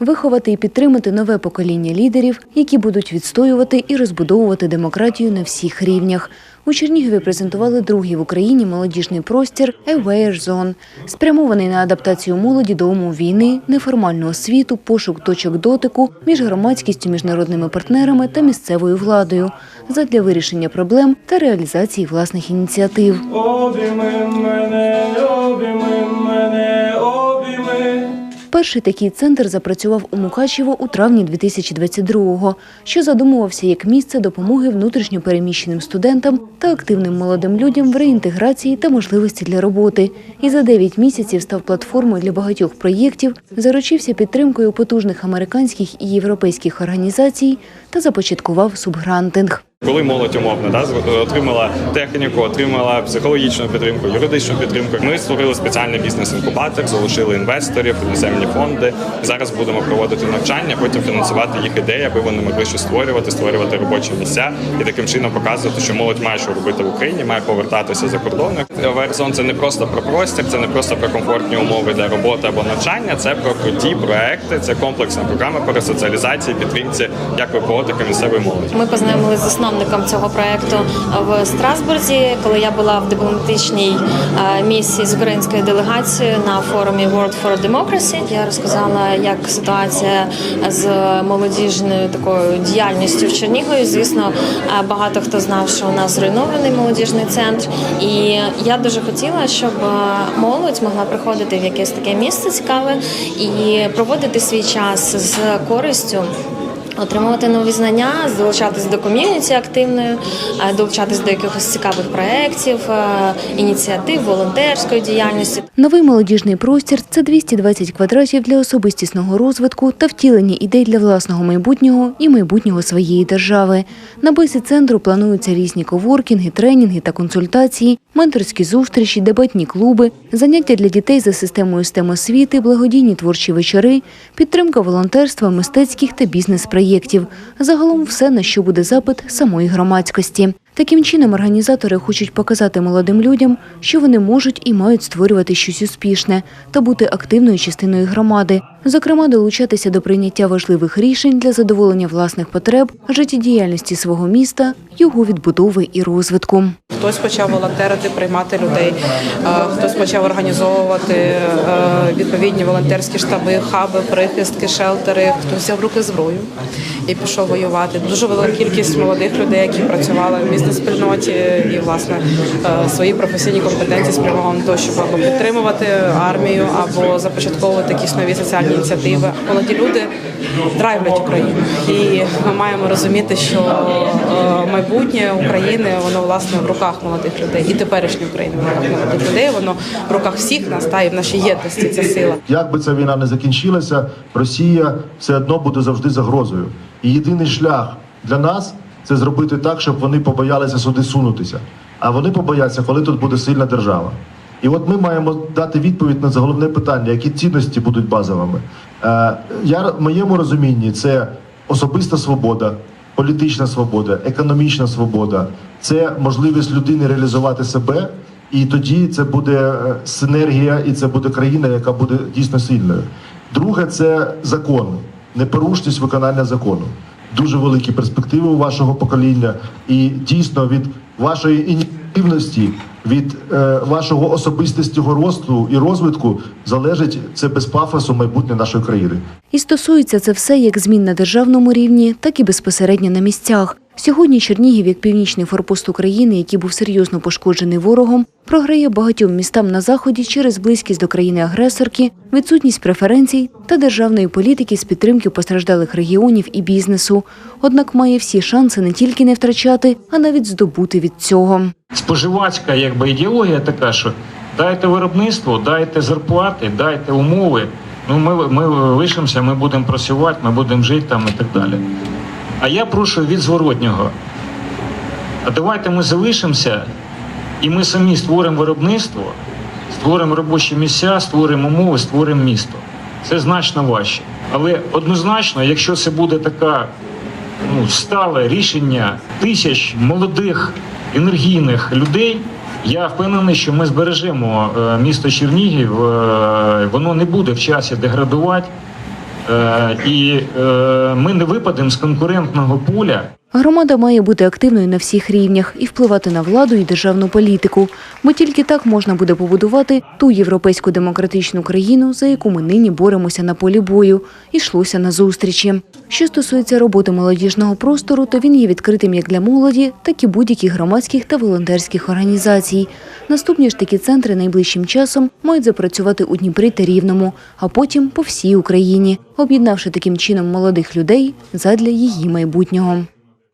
виховати і підтримати нове покоління лідерів, які будуть відстоювати і розбудовувати демократію на всіх рівнях. У Чернігові презентували другий в Україні молодіжний простір Aware Zone, спрямований на адаптацію молоді до умов війни, неформальну освіту, пошук точок дотику між громадськістю, міжнародними партнерами та місцевою владою задля вирішення проблем та реалізації власних ініціатив. Обійми мене, обійми мене. Перший такий центр запрацював у Мукачево у травні 2022-го, що задумувався як місце допомоги внутрішньо переміщеним студентам та активним молодим людям в реінтеграції та можливості для роботи. І за 9 місяців став платформою для багатьох проєктів, заручився підтримкою потужних американських і європейських організацій та започаткував субгрантинг. Коли молодь умовно да, отримала техніку, отримала психологічну підтримку, юридичну підтримку. Ми створили спеціальний бізнес-інкубатор, залучили інвесторів, іноземні фонди. Зараз будемо проводити навчання, потім фінансувати їх ідеї, аби вони могли щось створювати, створювати робочі місця і таким чином показувати, що молодь має що робити в Україні, має повертатися за кордони. Верзон це не просто про простір, це не просто про комфортні умови для роботи або навчання. Це про круті проекти, це комплексна програма по ресоціалізації, підтримці як ВПО, місцевої молоді. Ми познайомилися з засновником цього проекту в Страсбурзі, коли я була в дипломатичній е, місії з українською делегацією на форумі World for Democracy. Я розказала, як ситуація з молодіжною такою діяльністю в Чернігові. Звісно, е, багато хто знав, що у нас зруйнований молодіжний центр, і я дуже хотіла, щоб е, молодь могла приходити в якесь таке місце цікаве і проводити свій час з користю. Отримувати нові знання, долучатись до ком'юніті активної, е, долучатись до якихось цікавих проєктів, е, ініціатив, волонтерської діяльності. Новий молодіжний простір це 220 квадратів для особистісного розвитку та втілення ідей для власного майбутнього і майбутнього своєї держави. На базі центру плануються різні коворкінги, тренінги та консультації, менторські зустрічі, дебатні клуби, заняття для дітей за системою STEM освіти, благодійні творчі вечори, підтримка волонтерства, мистецьких та бізнес-проєктів. Загалом все, на що буде запит самої громадськості. Таким чином, організатори хочуть показати молодим людям, що вони можуть і мають створювати щось успішне та бути активною частиною громади, зокрема, долучатися до прийняття важливих рішень для задоволення власних потреб, життєдіяльності свого міста, його відбудови і розвитку. Хтось почав волонтерити, приймати людей, е, хтось почав організовувати е, відповідні волонтерські штаби, хаби, прихистки, шелтери. Хтось взяв руки зброю і пішов воювати. Дуже велика кількість молодих людей, які працювали в бізнес-спільноті і власне е, свої професійні компетенції спрямували на те, щоб або підтримувати армію, або започатковувати якісь нові соціальні ініціативи. Молоді люди драйвлять Україну, і ми маємо розуміти, що майбутнє України воно власне в руках молодих людей, і теперішнє України в руках молодих людей. Воно в руках всіх нас та і в нашій єдності ця сила. Як би ця війна не закінчилася, Росія все одно буде завжди загрозою. І єдиний шлях для нас це зробити так, щоб вони побоялися сюди сунутися. А вони побояться, коли тут буде сильна держава. І от ми маємо дати відповідь на головне питання, які цінності будуть базовими. Е, я в моєму розумінні це особиста свобода, політична свобода, економічна свобода, це можливість людини реалізувати себе. І тоді це буде е, синергія, і це буде країна, яка буде дійсно сильною. Друге, це закон, непорушність виконання закону. Дуже великі перспективи у вашого покоління, і дійсно від вашої ініціативності, від е, вашого особистого росту і розвитку залежить це без пафосу майбутнє нашої країни. І стосується це все як змін на державному рівні, так і безпосередньо на місцях. Сьогодні Чернігів, як північний форпост України, який був серйозно пошкоджений ворогом, програє багатьом містам на заході через близькість до країни-агресорки, відсутність преференцій та державної політики з підтримки постраждалих регіонів і бізнесу. Однак має всі шанси не тільки не втрачати, а навіть здобути від цього. споживацька якби ідеологія така, що дайте виробництво, дайте зарплати, дайте умови. Ну ми, ми лишимося, ми будемо працювати, ми будемо жити там і так далі. А я прошу від зворотнього. А давайте ми залишимося і ми самі створимо виробництво, створимо робочі місця, створимо умови, створимо місто. Це значно важче. Але однозначно, якщо це буде така ну, стале рішення тисяч молодих енергійних людей. Я впевнений, що ми збережемо е, місто Чернігів. е, Воно не буде в часі деградувати. Е, І е, ми не випадемо з конкурентного поля. Громада має бути активною на всіх рівнях і впливати на владу і державну політику, бо тільки так можна буде побудувати ту європейську демократичну країну, за яку ми нині боремося на полі бою, і йшлося на зустрічі. Що стосується роботи молодіжного простору, то він є відкритим як для молоді, так і будь-яких громадських та волонтерських організацій. Наступні ж такі центри найближчим часом мають запрацювати у Дніпрі та Рівному, а потім по всій Україні, об'єднавши таким чином молодих людей задля її майбутнього.